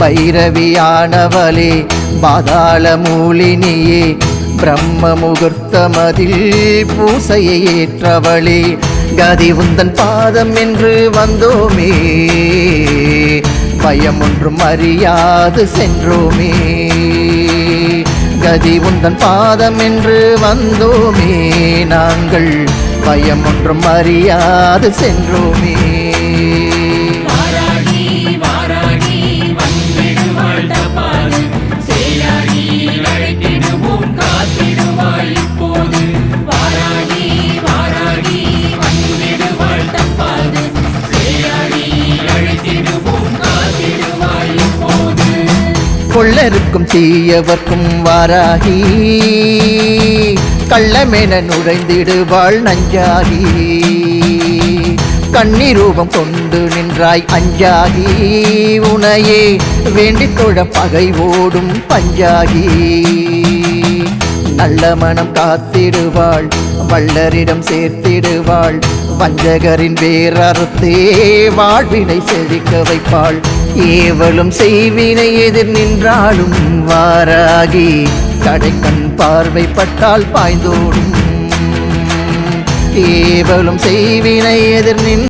பைரவியானவளே பாதாள மூலினியே பிரம்ம முகூர்த்தமதில் பூசையை ஏற்றவளே கதி உந்தன் பாதம் என்று வந்தோமே பயம் ஒன்றும் அறியாது சென்றோமே கதி உந்தன் பாதம் என்று வந்தோமே நாங்கள் பயம் ஒன்றும் அறியாது சென்றோமே. கொள்ளருக்கும் தீயவர்க்கும் வாராகி. கள்ளமென நுழைந்திடுவாள் நஞ்சாகி. கண்ணீரூபம் கொண்டு நின்றாய் அஞ்சாகி. உனையே வேண்டித் தொழ பகை ஓடும் பஞ்சாகி. நல்ல மனம் காத்திடுவாள் வள்ளரிடம் சேர்த்திடுவாள் வஞ்சகரின் வேறறுத்தே வாழ்வினை செழிக்க வைப்பாள். ஏவலும் செய்வினை எதிர் நின்றாலும் வாராகி கடைக்கண் பார்வைப்பட்டால் பாய்ந்தோடும். ஏவலும் செய்வினை எதிர் நின்